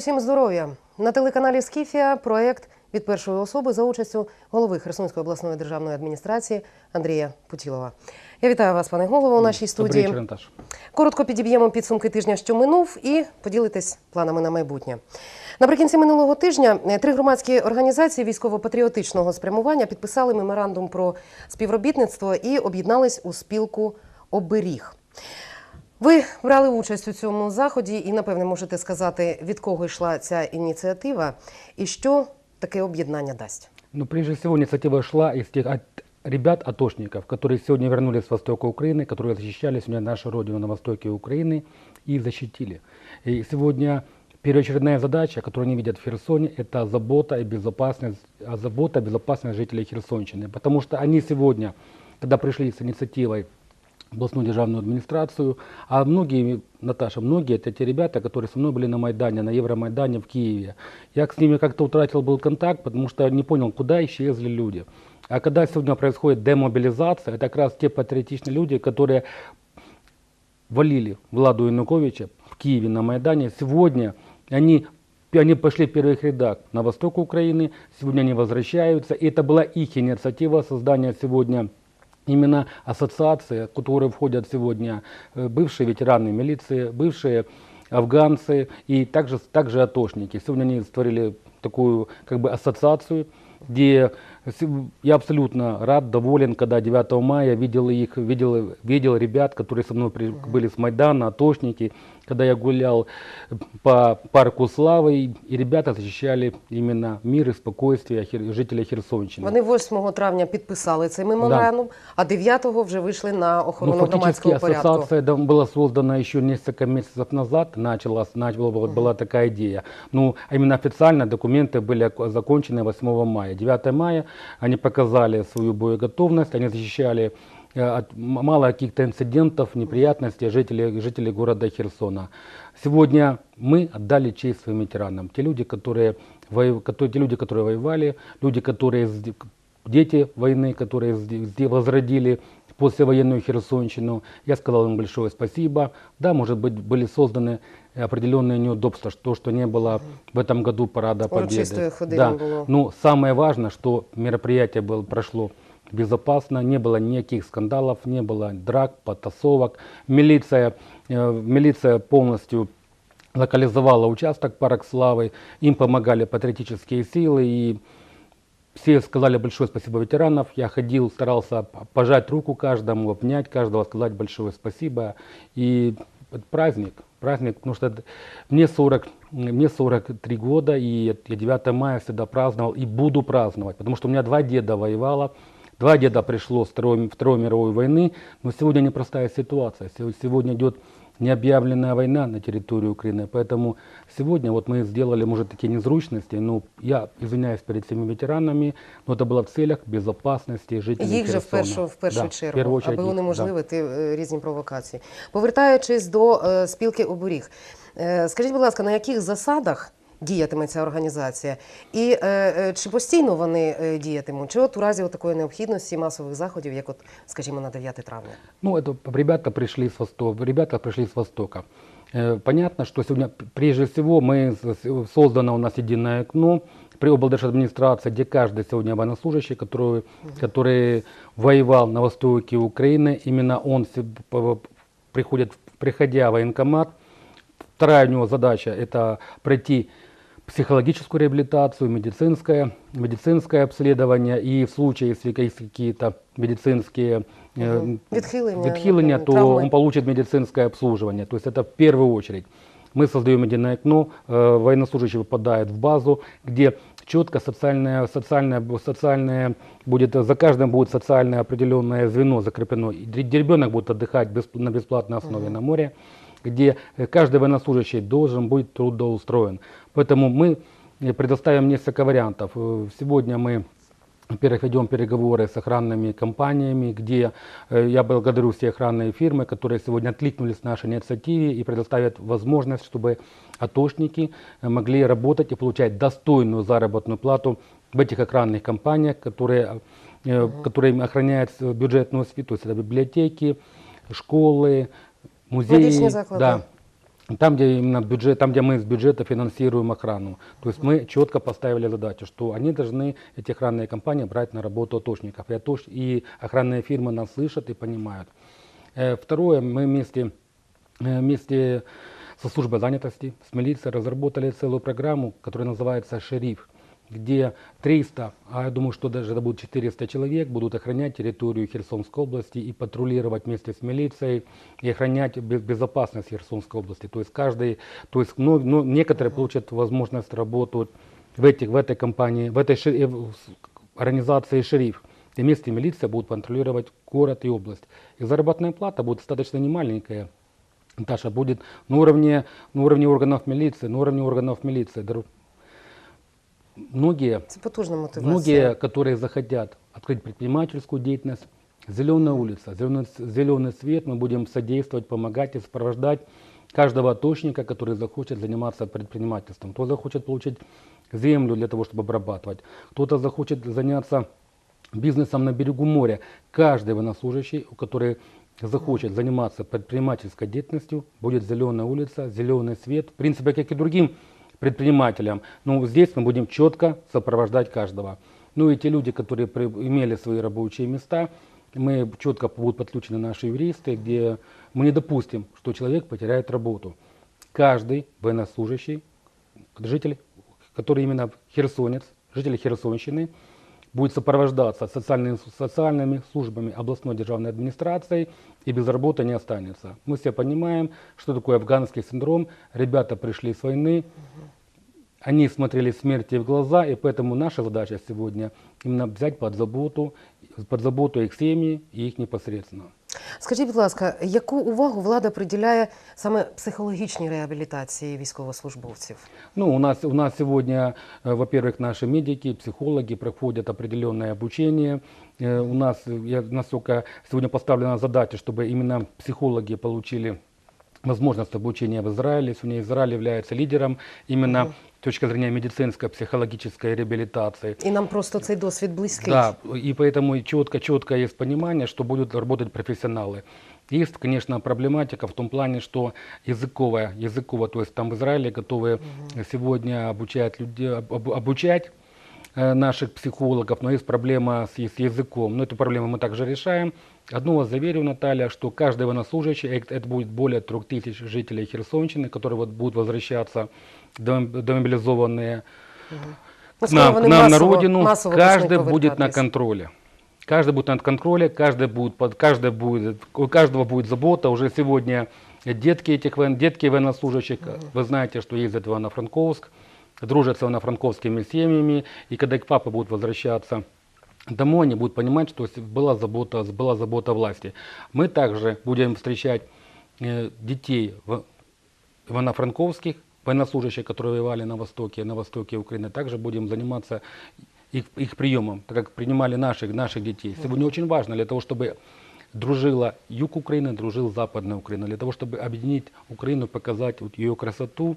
усім здоров'я! На телеканалі Скіфія проект від першої особи за участю голови Херсонської обласної державної адміністрації Андрія Путілова. Я вітаю вас, пане голово, у нашій студії. вечер, Наташа. Коротко підіб'ємо підсумки тижня, що минув, і поділитесь планами на майбутнє. Наприкінці минулого тижня е, три громадські організації військово-патріотичного спрямування підписали меморандум про співробітництво і об'єднались у спілку Оберіг. Ви брали участь у цьому заході і, напевне, можете сказати, від кого йшла ця ініціатива і що таке об'єднання дасть. Ну, прежде всего, инициатива шла из тех от- ребят, атошников, которые сегодня вернулись с востока Украины, которые защищали сегодня нашу родину на востоке Украины и защитили. И сегодня первоочередная задача, которую они видят в Херсоне, это забота и безопасность, а забота и безопасность жителей Херсонщины. Потому что они сегодня, когда пришли с инициативой в областную державную администрацию, а многие, Наташа, многие это те ребята, которые со мной были на Майдане, на Евромайдане в Киеве. Я с ними как-то утратил был контакт, потому что не понял, куда исчезли люди. А когда сегодня происходит демобилизация, это как раз те патриотичные люди, которые валили Владу Януковича в Киеве на Майдане. Сегодня они, они пошли в первых рядах на восток Украины, сегодня они возвращаются. И это была их инициатива создания сегодня именно ассоциации, в которую входят сегодня э, бывшие ветераны милиции, бывшие афганцы и также, также атошники. Сегодня они створили такую как бы ассоциацию, где я абсолютно рад, доволен, когда 9 мая видел их, видел, видел ребят, которые со мной при- были с Майдана, атошники, когда я гулял по парку Славы, и, и ребята защищали именно мир и спокойствие хер- жителей Херсонщины. Вони 8 травня підписали цей меморандум, а 9-го вже вийшли на Ну, охорону фактически громадського порядку. ассоциация да, была создана еще несколько месяцев назад, началась, начала, вот, была такая идея. Ну, а именно официально документы были око- закончены 8 мая. 9 мая они показали свою боеготовность, они защищали э, от мало каких-то инцидентов, неприятностей жителей, жителей города Херсона. Сегодня мы отдали честь своим ветеранам. Те люди, которые, воев- которые, те люди, которые воевали, люди, которые, дети войны, которые возродили послевоенную Херсонщину. Я сказал им большое спасибо. Да, может быть, были созданы определенные неудобства, что, что не было в этом году парада Урочистої Победы. Да. не було. Ну, самое важное, что мероприятие было, прошло безопасно, не было никаких скандалов, не было драк, потасовок. Милиция, э, милиция полностью локализовала участок Парк Славы, им помогали патриотические силы и все сказали большое спасибо ветеранов. Я ходил, старался пожать руку каждому, обнять каждого, сказать большое спасибо. И праздник, праздник, потому что мне, 40, мне 43 года, и я 9 мая всегда праздновал и буду праздновать, потому что у меня два деда воевало, два деда пришло с Второй, Второй мировой войны, но сегодня непростая ситуация. Сего- Сегодня идет необъявленная война на территории Украины, поэтому сегодня вот мы сделали, может, такие незручности, ну, я извиняюсь перед всеми ветеранами, но это было в целях безопасности жителей Їх же в Херсона. першу, в першу Да, в чергу, первую очередь аби их, да. унеможливити е, різні провокації. Повертаючись до е, спілки оберіг, е, скажіть, будь ласка, на яких засадах діятиме ця організація? І е, е, чи постійно вони е, діятимуть? Чи от у разі от такої необхідності масових заходів, як от, скажімо, на 9 травня? Ну, это ребята пришли с востока. Ребята пришли с востока. Э, Понятно, что сегодня п- прежде всего мы с- создано у нас единое окно при облдержадминистрации, где каждый сегодня военнослужащий, который, который воевал на востоке Украины, именно он се- п- приходит, приходя в военкомат, Вторая у него задача – это пройти психологическую реабилитацию, медицинское, медицинское обследование. И в случае, если есть какие-то медицинские э. Відхилення, то травми. он получит медицинское обслуживание. То есть это в первую очередь. Мы создаем единое окно, э, военнослужащий попадает в базу, где четко социальное, социальное, социальное будет, за каждым будет социальное определенное звено закреплено. И ре- ребенок будет отдыхать бесп- на бесплатной основе на море, где э, каждый военнослужащий должен быть трудоустроен. Поэтому мы э, предоставим несколько вариантов. Э, Сегодня мы во-первых, ведем переговоры с охранными компаниями, где э, я благодарю все охранные фирмы, которые сегодня откликнулись на нашей инициативе и предоставят возможность, чтобы атошники могли работать и получать достойную заработную плату в этих охранных компаниях, которые, которые охраняют бюджетную сферу, то есть это библиотеки, школы, музеи. Медичные заклады. Да, там, где именно бюджет, там, где мы из бюджета финансируем охрану. То есть мы четко поставили задачу, что они должны, эти охранные компании, брать на работу атошников. И, атош- и охранные фирмы нас слышат и понимают. Э, Второе, мы вместе, э, вместе со службой занятости, с милицией разработали целую программу, которая называется «Шериф», где 300, а я думаю, что даже это будет 400 человек, будут охранять территорию Херсонской области и патрулировать вместе с милицией и охранять бе- безопасность Херсонской области. То есть каждый, то есть ну, ну, некоторые получат возможность работать в, этих, в этой компании, в этой ши- э, в организации «Шериф». И вместе милиция будет контролировать город и область. И заработная плата будет достаточно немаленькая. Таша будет на уровне, на уровне органов милиции, на уровне органов милиции. Многие мотивація. Многие, которые захотят открыть предпринимательскую деятельность, зеленая улица, зеленый, зеленый свет, мы будем содействовать, помогать и сопровождать каждого атошника, который захочет заниматься предпринимательством. Кто захочет получить землю для того, чтобы обрабатывать, кто-то захочет заняться бизнесом на берегу моря. Каждый военнослужащий, который захочет заниматься предпринимательской деятельностью, будет зеленая улица, зеленый свет, в принципе, как и другим предпринимателям. Но здесь мы будем четко сопровождать каждого. Ну и те люди, которые имели свои рабочие места, мы четко будут подключены наши юристы, где мы не допустим, что человек потеряет работу. Каждый военнослужащий, житель, который именно херсонец, житель Херсонщины, будет сопровождаться социальными, социальными службами областной державной администрации и без работы не останется. Мы все понимаем, что такое афганский синдром. Ребята пришли с войны, они смотрели смерти в глаза, и поэтому наша задача сегодня именно взять под заботу, под заботу их семьи и их непосредственно. Скажіть, будь ласка, яку увагу влада приділяє саме психологічній реабілітації військовослужбовців? Ну, у нас, у нас сегодня, э, во-первых, наши медики, психологи проходят определенное обучение. Э, У нас, э, я, насколько сегодня поставлена задача, чтобы именно психологи получили Возможность обучения в Израиле. Сегодня Израиль является лидером именно с точки зрения медицинской, психологической реабилитации. І нам просто цей досвід близький. Да, и поэтому четко, четко есть понимание, что будут работать профессионалы. Есть, конечно, проблематика в том плане, что языковая, языковая, то есть там в Израиле готовы сегодня обучать людей, об- об- обучать наших психологов, но есть проблема с, с языком. Но эту проблему мы также решаем. Одно вас заверю, Наталья, что каждый военнослужащий, э, это будет более трех тысяч жителей Херсонщины, которые вот будут возвращаться домобилизованные Ну, к нам, к нам на родину, масово каждый будет на контроле. Каждый будет на контроле, каждый будет, под, каждый будет, у каждого будет забота. Уже сегодня детки этих детки военнослужащих, вы знаете, что ездят в Ивано-Франковск, дружат с ивано-франковскими семьями, и когда их папы будут возвращаться домой, они будут понимать, что была забота, была забота власти. Мы также будем встречать э, детей в ивано-франковских военнослужащих, которые воевали на востоке, на востоке Украины, также будем заниматься их, их приемом, так как принимали наших, наших детей. Сегодня очень важно для того, чтобы дружила юг Украины, дружил западная Украина, для того, чтобы объединить Украину, показать вот ее красоту.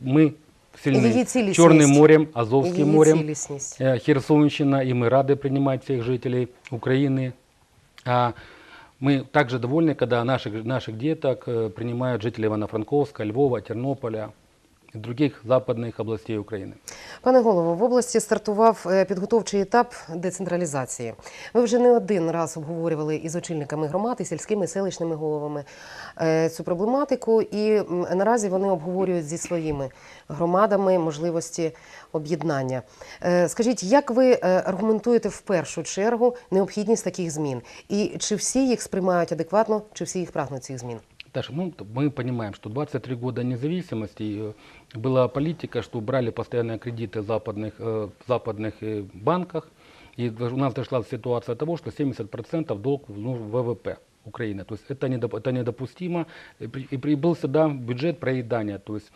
Мы сильны Її цілісність. Черным морем, Азовским Її морем, цілісність. э, Херсонщина, и мы рады принимать всех жителей Украины. А мы также довольны, когда наших, наших деток э, принимают жители Ивано-Франковска, Львова, Тернополя и других западных областей Украины. Пане голово, в області стартував е, підготовчий етап децентралізації. Ви вже не один раз обговорювали із очільниками громад, і сільськими і селищними головами е, цю проблематику, і м, наразі вони обговорюють зі своїми громадами можливості об'єднання. Е, Скажіть, як ви е, аргументуєте в першу чергу необхідність таких змін? І чи всі їх сприймають адекватно, чи всі їх прагнуть цих змін? Таша, ну, т- мы понимаем, что 23 года независимости э, была политика, что брали постоянные кредиты в западных, э, в западных э, банках. И у нас дошла ситуация того, что 70% долг ну, в ВВП Украины. То есть это, недоп- это недопустимо. И, и при- был бюджет проедания. То есть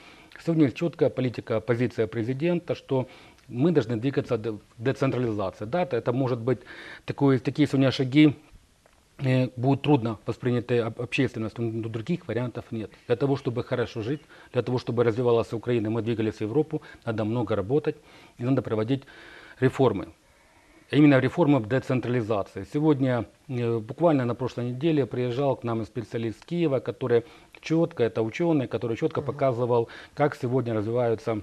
сегодня четкая политика, позиция президента, что мы должны двигаться к децентрализации. Да, это может быть такое, такие сегодня шаги будет трудно восприняты об- общественностью, но других вариантов нет. Для того, чтобы хорошо жить, для того, чтобы развивалась Украина, мы двигались в Европу, надо много работать и надо проводить реформы. а именно реформа децентрализации. Сегодня, э, буквально на прошлой неделе, приезжал к нам специалист Киева, который четко, это ученый, который четко показывал, как сегодня развиваются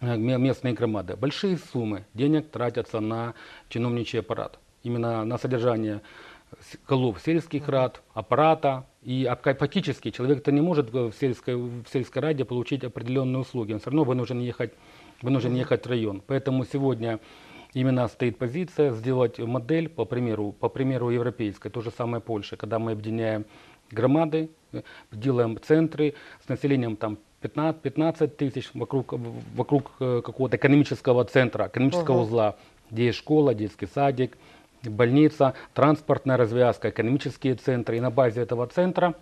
э, ме- местные громады. Большие суммы денег тратятся на чиновничий аппарат. Именно на содержание голов сельских рад, аппарата. И а фактически человек-то не может в сельской, в сельской раде получить определенные услуги. Он все равно вынужден ехать, вынужден ехать в район. Поэтому сегодня именно стоит позиция сделать модель по примеру, по примеру европейской, то же самое Польша, когда мы объединяем громады, э, делаем центры с населением там 15, 15 тысяч вокруг, вокруг э, какого-то экономического центра, экономического Ага. узла, где есть школа, детский садик, больница, транспортная развязка, экономические центры. И на базе этого центра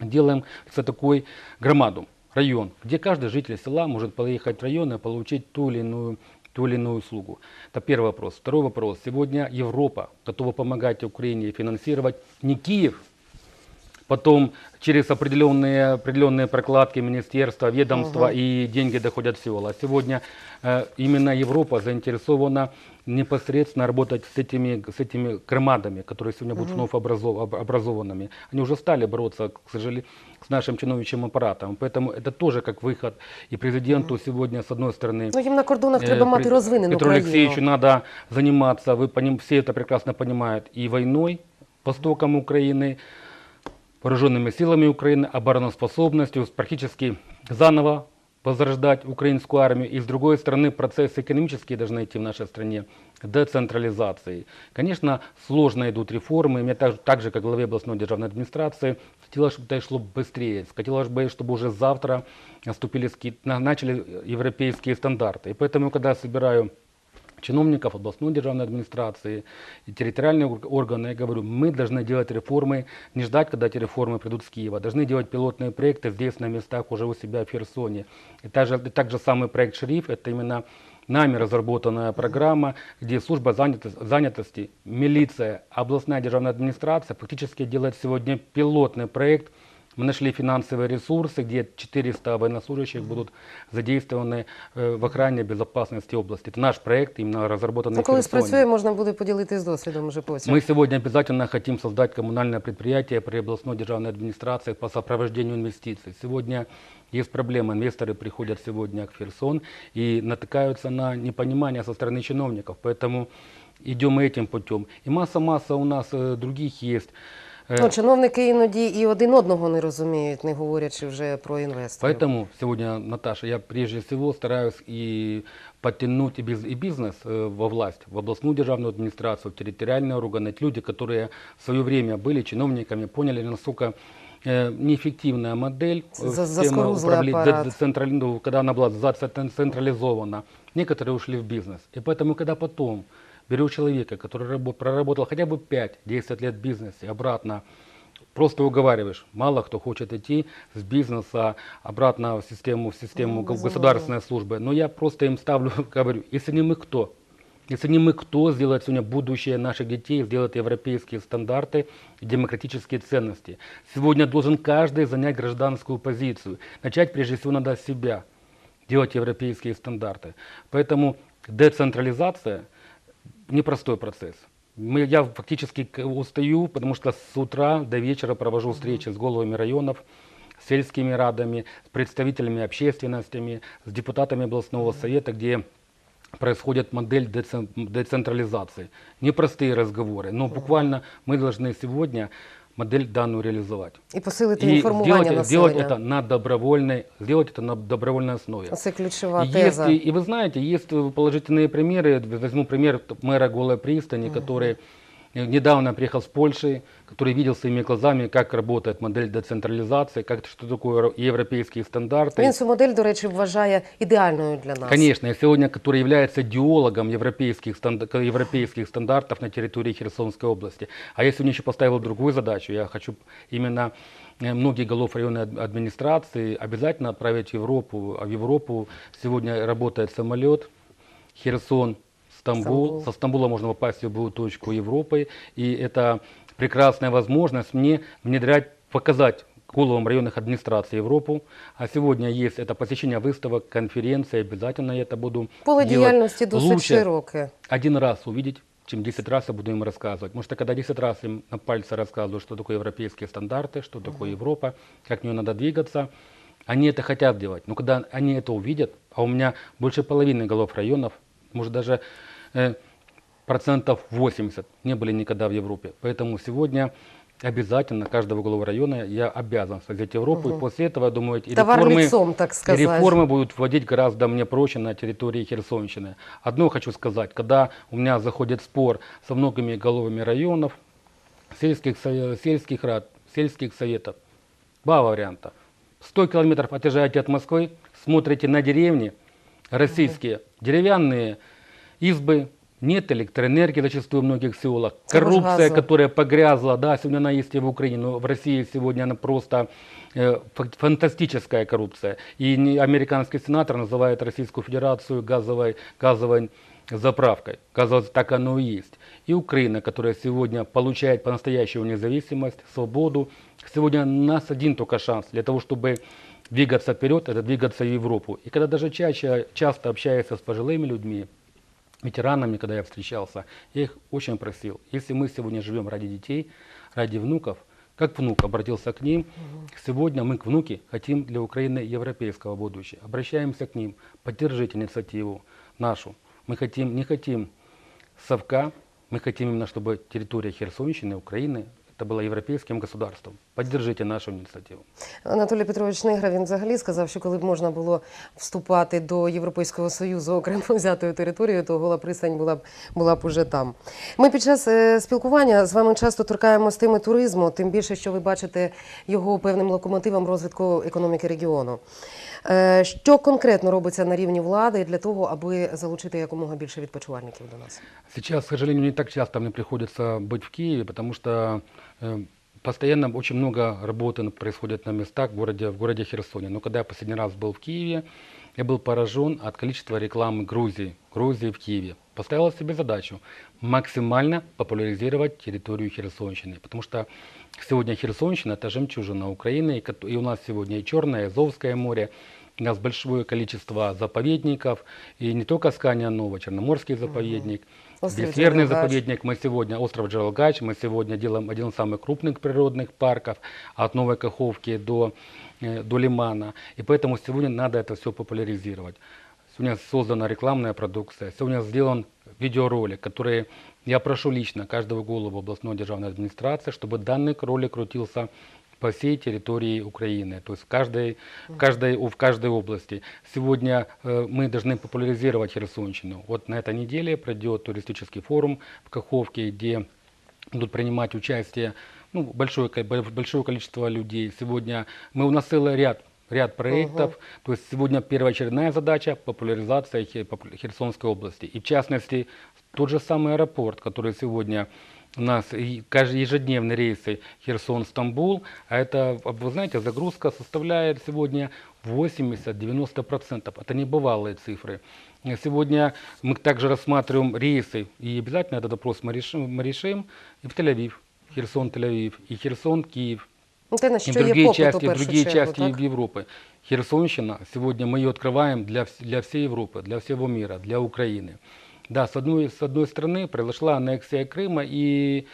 делаем за такой громаду, район, где каждый житель села может поехать в район и получить ту или иную ту или иную услугу. Это первый вопрос. Второй вопрос. Сегодня Европа готова помогать Украине финансировать не Киев, потом через определенные, определенные прокладки министерства, ведомства и деньги доходят в села. А сегодня э, именно Европа заинтересована непосредственно работать с этими, с этими громадами, которые сегодня будут вновь образов- об- образованными. Они уже стали бороться, к сожалению, с нашим чиновничьим аппаратом. Поэтому это тоже как выход и президенту сегодня, с одной стороны, Ну їм на кордонах Э, треба мати Пре- розвинену Петру Алексеевичу країну. надо заниматься, вы поним- все это прекрасно понимают, и войной, востоком Украины, вооруженными силами Украины, обороноспособностью, практически заново возрождать украинскую армию. И с другой стороны, процессы экономические должны идти в нашей стране, децентрализации. Конечно, сложно идут реформы. Мне так, так же, как главе областной державной администрации, хотелось, чтобы это шло быстрее. Хотелось бы, чтобы уже завтра наступили, начали европейские стандарты. И поэтому, когда собираю чиновников областной державной администрации и территориальные орг- органы, я говорю, мы должны делать реформы, не ждать, когда эти реформы придут с Киева, должны делать пилотные проекты здесь, на местах, уже у себя в Херсоне. И также, также самый проект «Шериф» — это именно нами разработанная программа, где служба занятос- занятости, милиция, областная державная администрация фактически делает сегодня пилотный проект мы нашли финансовые ресурсы, где 400 военнослужащих будут задействованы э, в охране безопасности области. Это наш проект, именно разработанный Ну, в коли Херсоне. спрацює, можна буде поділитися досвідом вже потім. Мы сегодня обязательно хотим создать коммунальное предприятие при областной державной администрации по сопровождению инвестиций. Сегодня есть проблема. Инвесторы приходят сегодня в Херсон и натыкаются на непонимание со стороны чиновников. Поэтому идем и этим путем. И масса-масса у нас э, других есть. э, Ну, чиновники іноді і один одного не розуміють, не говорячи вже про інвесторів. Поэтому сегодня, Наташа, я прежде всего стараюсь и подтянуть и, биз- и бизнес э, во власть, в областную державную администрацию, в территориальные органы. Это люди, которые в свое время были чиновниками, поняли, насколько э, неэффективная модель э, За- системы заскорузлый управления, аппарат. де- децентрали- ну, когда она была зацентрализована. Некоторые ушли в бизнес. И поэтому, когда потом беру человека, который рабо- проработал хотя бы 5-10 лет в бизнесе, обратно просто уговариваешь. Мало кто хочет идти с бизнеса обратно в систему, в систему Ну, государственной службы. Но я просто им ставлю, говорю, если не мы кто? Если не мы кто сделает сегодня будущее наших детей, сделает европейские стандарты и демократические ценности. Сегодня должен каждый занять гражданскую позицию. Начать прежде всего надо с себя, делать европейские стандарты. Поэтому децентрализация непростой процесс. Мы, я фактически устаю, потому что с утра до вечера провожу встречи с головами районов, с сельскими радами, с представителями общественностями, с депутатами областного совета, где происходит модель децен- децентрализации. Непростые разговоры, но буквально мы должны сегодня модель данную реализовать. І посилити И інформування сделать, сделать населення. это на добровольной, сделать это на добровольной основе. Це ключова И теза. Есть, и, и вы знаете, есть э, положительные примеры. Возьму пример т- мэра Голой пристани, который э, недавно приехал с Польши, который видел своими глазами, как работает модель децентрализации, как что такое ро- европейские стандарты. Він цю модель, до речі, вважає ідеальною для нас. Конечно, и сегодня, который является идеологом европейских, станд- европейских стандартов на территории Херсонской области. А я сегодня еще поставил другую задачу. Я хочу именно э, многие голов районной ад- администрации обязательно отправить в Европу. А в Европу сегодня работает самолет Херсон, Стамбул. Стамбул. Со Стамбула можно попасть в любую точку Европы. И это прекрасная возможность мне внедрять, показать головам районных администраций Европу. А сегодня есть это посещение выставок, конференций. Обязательно я это буду Поле діяльності досить Лучше широке. один раз увидеть чем 10 раз я буду им рассказывать. Потому что когда 10 раз им на пальце рассказываю, что такое европейские стандарты, что такое Европа, как в нее надо двигаться, они это хотят делать. Но когда они это увидят, а у меня больше половины голов районов, может даже процентов 80 не были никогда в Европе. Поэтому сегодня обязательно каждого главы района я обязан создать Европу. И после этого, я думаю, и реформы, лицом, так сказать. реформы будут вводить гораздо мне проще на территории Херсонщины. Одно хочу сказать, когда у меня заходит спор со многими головами районов, сельских, сельских рад, сельских советов, два варианта. 100 километров отъезжаете от Москвы, смотрите на деревни российские, деревянные избы, нет электроэнергии зачастую в многих селах, коррупция, которая погрязла, да, сегодня она есть и в Украине, но в России сегодня она просто э, фантастическая коррупция. И американский сенатор называет Российскую Федерацию газовой, газовой заправкой. Казалось, так оно и есть. И Украина, которая сегодня получает по-настоящему независимость, свободу. Сегодня у нас один только шанс для того, чтобы двигаться вперед, это двигаться в Европу. И когда даже чаще, часто общаешься с пожилыми людьми, ветеранами, когда я встречался, я их очень просил, если мы сегодня живем ради детей, ради внуков, как внук обратился к ним, сегодня мы к внуке хотим для Украины европейского будущего. Обращаемся к ним, поддержите инициативу нашу. Мы хотим, не хотим совка, мы хотим именно, чтобы территория Херсонщины, Украины, это было европейским государством. Поддержите нашу инициативу. Анатолій Петрович Негра він взагалі сказав, що коли б можна було вступати до Європейського Союзу окремо взятою територією, то гола пристань була б була б уже там. Ми під час е, спілкування з вами часто торкаємось теми туризму, тим більше, що ви бачите його певним локомотивом розвитку економіки регіону. Е, Що конкретно робиться на рівні влади для того, аби залучити якомога більше відпочивальників до нас? Сейчас, к сожалению, не так часто мне приходится быть в Киеве, потому что э, постоянно очень много работы происходит на местах в городе, в городе Херсоне. Но когда я последний раз был в Киеве, я был поражен от количества рекламы Грузии, Грузии в Киеве. Поставила себе задачу максимально популяризировать территорию Херсонщины, потому что сегодня Херсонщина – это жемчужина Украины, и у нас сегодня и Черное, и Азовское море, у нас большое количество заповедников, и не только Скания Нова, Черноморский заповедник, Остров Джерелгач. заповедник. Мы сегодня, остров Джералгач, мы сегодня делаем один из самых крупных природных парков от Новой Каховки до, э, до Лимана. И поэтому сегодня надо это все популяризировать. Сегодня создана рекламная продукция, сегодня сделан видеоролик, который я прошу лично каждого голову областной державной администрации, чтобы данный ролик крутился по всей территории Украины, то есть в каждой, в каждой, в каждой области. Сегодня э, мы должны популяризировать Херсонщину. Вот на этой неделе пройдет туристический форум в Каховке, где будут принимать участие ну, большое, большое количество людей. Сегодня мы у нас целый ряд ряд проектов. То есть сегодня первоочередная задача – популяризация Хе- попу- Херсонской области. И в частности, тот же самый аэропорт, который сегодня у нас ежедневные рейсы Херсон-Стамбул, а это, вы знаете, загрузка составляет сегодня 80-90%. Это небывалые цифры. Сегодня мы также рассматриваем рейсы, и обязательно этот вопрос мы решим, мы решим и в Тель-Авив, Херсон-Тель-Авив, и Херсон-Киев, Ну, и є другие части, другие части? Европы. Херсонщина, сегодня мы ее открываем для, для всей Европы, для всего мира, для Украины. Да, с одной, с одной стороны произошла аннексия Крыма, и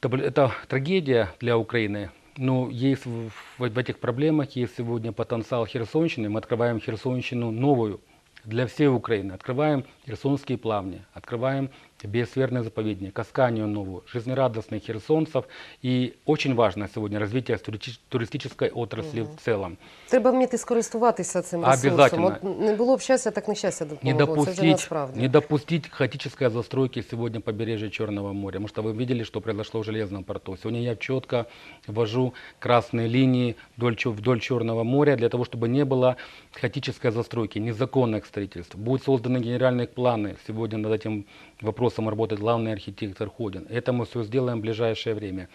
это, это трагедия для Украины. Но есть в, в- в этих проблемах есть сегодня потенциал Херсонщины. Мы открываем Херсонщину новую для всей Украины. Открываем Херсонские плавни, открываем биосферный заповедник, Асканию новую, жизнерадостных херсонцев. И очень важно сегодня развитие туристи- туристической отрасли в целом. Треба вміти скористуватися цим ресурсом. Обязательно. От не було б щастя, так нещастя Не допомогло. Вже допустить, не допустить хаотической застройки сегодня побережья Черного моря. Потому что вы видели, что произошло в Железном порту. Сегодня я четко ввожу красные линии вдоль, вдоль Черного моря для того, чтобы не было хаотической застройки, незаконных строительств. Будут созданы генеральные планы. Сегодня над этим вопросом работает главный архитектор Ходин. Это мы все сделаем в ближайшее время.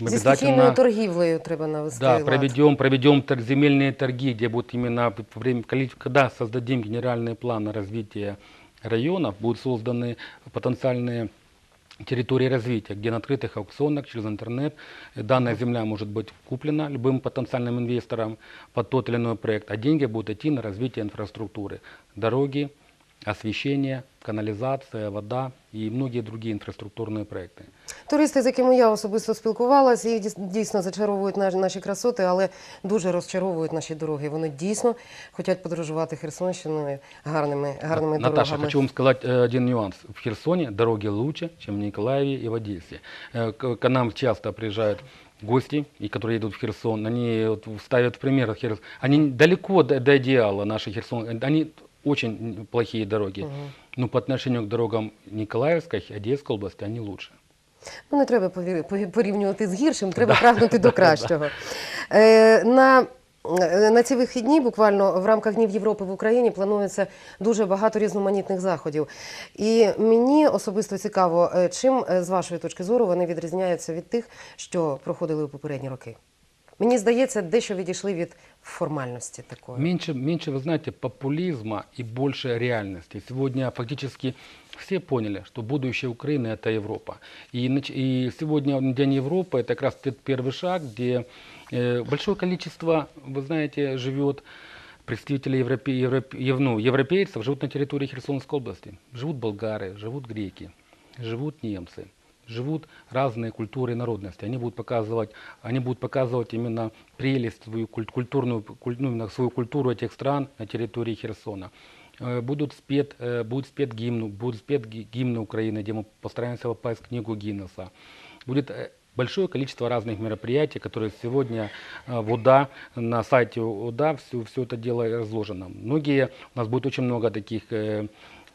Мы Зі стихійною торгівлею треба навести да, лад. проведем, проведем тор- земельные торги, где будут именно во время, коли- когда создадим генеральные планы развития районов, будут созданы потенциальные территории развития, где на открытых аукционах через интернет э, данная земля может быть куплена любым потенциальным инвестором под тот или иной проект, а деньги будут идти на развитие инфраструктуры, дороги, освещение, канализация, вода и многие другие инфраструктурные проекты. Туристи, з якими я особисто спілкувалася, їх дійс- дійсно зачаровують наші, наші красоти, але дуже розчаровують наші дороги. Вони дійсно хочуть подорожувати Херсонщиною гарними, гарними Наташа, дорогами. хочу вам сказать э, один нюанс. В Херсоне дороги лучше, чем в Николаеве и в Одессе. Э, К, к нам часто приезжают гости, и которые едут в Херсон, они вот ставят в пример Херсон. Они далеко до, до идеала наши Херсон. Они очень плохие дороги. Мгм. Но по отношению к дорогам Николаевской Одесской области они лучше. Ну, не треба порівнювати з гіршим, треба прагнути до кращого. Е, на, е, на ці вихідні, буквально в рамках Днів Європи в Україні, планується дуже багато різноманітних заходів. І мені особисто цікаво, е, чим, е, з вашої точки зору, вони відрізняються від тих, що проходили у попередні роки. Мені здається, дещо відійшли від формальності такої. Меньше, меньше, вы знаете, популизма и больше реальности. Сегодня фактически все поняли, что будущее Украины – это Европа. И, и сегодня День Европы – это как раз первый шаг, где э, большое количество, вы знаете, живет представителей европе, европе- ев- ну, европейцев, живут на территории Херсонской области. Живут болгары, живут греки, живут немцы живут разные культуры и народности. Они будут показывать, они будут показывать именно прелесть свою куль- культурную, куль- ну, свою культуру этих стран на территории Херсона. Э, Будут спет, э, будет спет гимн, будут спет ги- гимны Украины, где мы постараемся попасть в книгу Гиннесса. Будет э, большое количество разных мероприятий, которые сегодня в УДА, на сайте УДА все, все это дело разложено. Многие, у нас будет очень много таких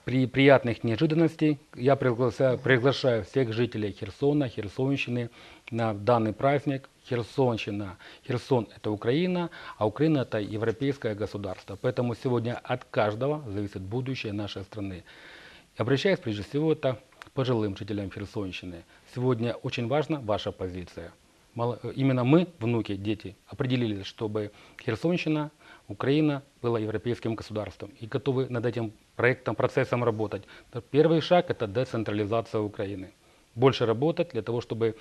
при приятных неожиданностей. Я приглашаю, приглашаю всех жителей Херсона, Херсонщины на данный праздник. Херсонщина, Херсон – это Украина, а Украина – это европейское государство. Поэтому сегодня от каждого зависит будущее нашей страны. Обращаюсь прежде всего это к пожилым жителям Херсонщины. Сегодня очень важна ваша позиция. Э, Именно мы, внуки, дети, определились, чтобы Херсонщина, Украина была европейским государством и готовы над этим проектом, процессом работать. Первый шаг – это децентрализация Украины. Больше работать для того, чтобы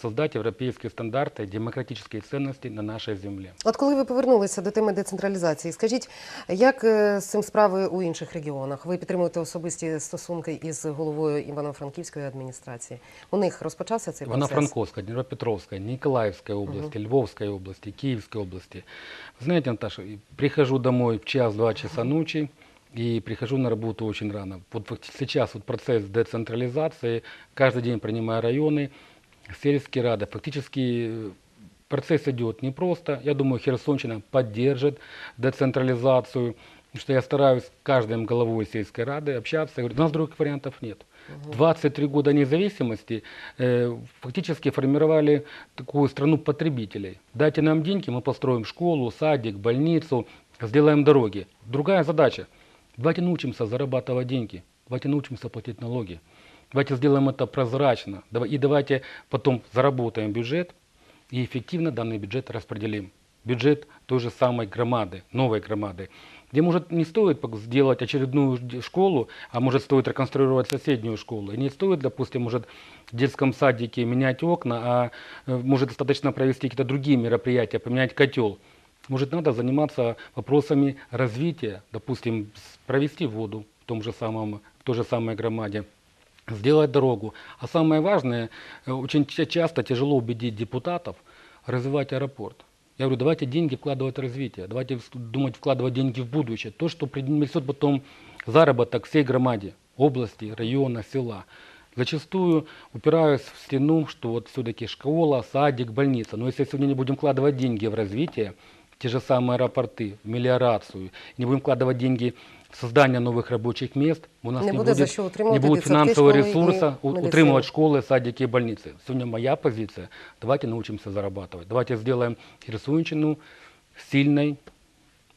создать европейские стандарты, демократические ценности на нашей земле. От коли ви повернулися до теми децентралізації, скажіть, як е, з цим справи у інших регіонах? Ви підтримуєте особисті стосунки із головою Івано-Франківської адміністрації? У них розпочався цей процес? Ивано-Франковской, Днепропетровской, Николаевской области, Львовской области, Киевской области. Знаете, Наташа, и прихожу домой в час-два часа ночи и прихожу на работу очень рано. Вот сейчас вот процесс децентрализации, каждый день принимаю районы, сельские рады. Фактически э, процесс идет непросто. Я думаю, Херсонщина поддержит децентрализацию. Что я стараюсь с каждым головой сельской рады общаться. Я говорю, у нас других вариантов нет. 23 года независимости э, фактически формировали такую страну потребителей. Дайте нам деньги, мы построим школу, садик, больницу, сделаем дороги. Другая задача. Давайте научимся зарабатывать деньги. Давайте научимся платить налоги. Давайте сделаем это прозрачно. И давайте потом заработаем бюджет и эффективно данный бюджет распределим. Бюджет той же самой громады, новой громады, где может не стоит сделать очередную школу, а может стоит реконструировать соседнюю школу. И не стоит, допустим, может в детском садике менять окна, а э, может достаточно провести какие-то другие мероприятия, поменять котел. Может надо заниматься вопросами развития, допустим, провести воду в том же самом, в той же самой громаде сделать дорогу. А самое важное, э, очень ча- часто тяжело убедить депутатов развивать аэропорт. Я говорю, давайте деньги вкладывать в развитие, давайте думать вкладывать деньги в будущее. То, что принесет потом заработок всей громаде, области, района, села. Зачастую упираюсь в стену, что вот все-таки школа, садик, больница. Но если сегодня не будем вкладывать деньги в развитие, те же самые аэропорты, в мелиорацию, не будем вкладывать деньги в создание новых рабочих мест, у нас Не не, буде за будет, що не утримувати будет дитсадки, финансового школи і ресурса у- медицину. утримывать школы, садики и больницы. Сегодня моя позиция. Давайте научимся зарабатывать. Давайте сделаем Херсонщину сильной,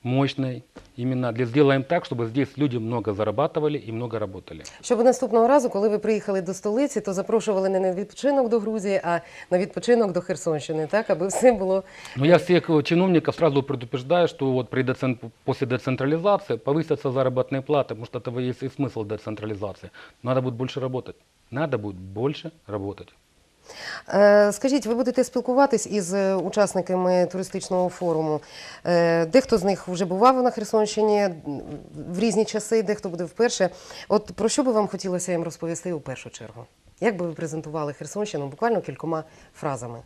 мощной. Именно для, сделаем так, чтобы здесь люди много зарабатывали и много работали. Щоб наступного разу, коли ви приїхали до столиці, то запрошували не на відпочинок до Грузії, а на відпочинок до Херсонщини, так аби все було Но я всех э, чиновников сразу предупреждаю, что вот при децен- после децентрализации повысятся заработные платы, потому что этого есть и смысл децентрализации. Надо будет больше работать. Надо будет больше работать. Е, Скажіть, ви будете спілкуватись із е, учасниками туристичного форуму? Е, Дехто з них вже бував на Херсонщині в різні часи, дехто буде вперше. От про що би вам хотілося їм розповісти у першу чергу? Як би ви презентували Херсонщину буквально кількома фразами?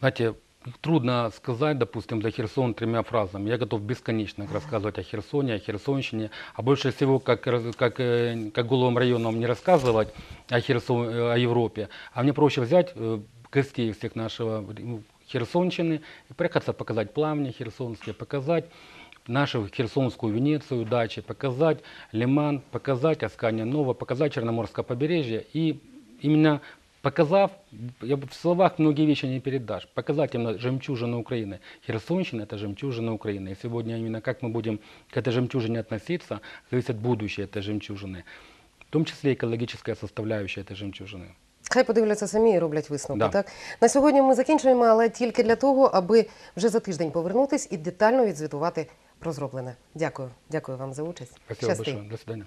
Знаете, трудно сказать, допустим, за Херсон тремя фразами. Я готов бесконечно рассказывать о Херсоне, о Херсонщине, а больше всего, как, как, э, как головам районам не рассказывать о, Херсон, э, о Европе, а мне проще взять э, гостей всех нашего ну, Херсонщины и проехаться, показать плавни херсонские, показать нашу херсонскую Венецию, дачи, показать Лиман, показать Аскания Нова, показать Черноморское побережье. И именно показав, я бы в словах многие вещи не передашь, показать именно жемчужину Украины. Херсонщина – это жемчужина Украины. И сегодня именно как мы будем к этой жемчужине относиться, зависит будущее этой жемчужины. В том числе экологическая составляющая этой жемчужины. Хай подивляться самі і роблять висновки. Да. Так на сьогодні ми закінчуємо, але тільки для того, аби вже за тиждень повернутись і детально відзвітувати про зроблене. Дякую, дякую вам за участь. Спасибо Щасти. большое. До свидания.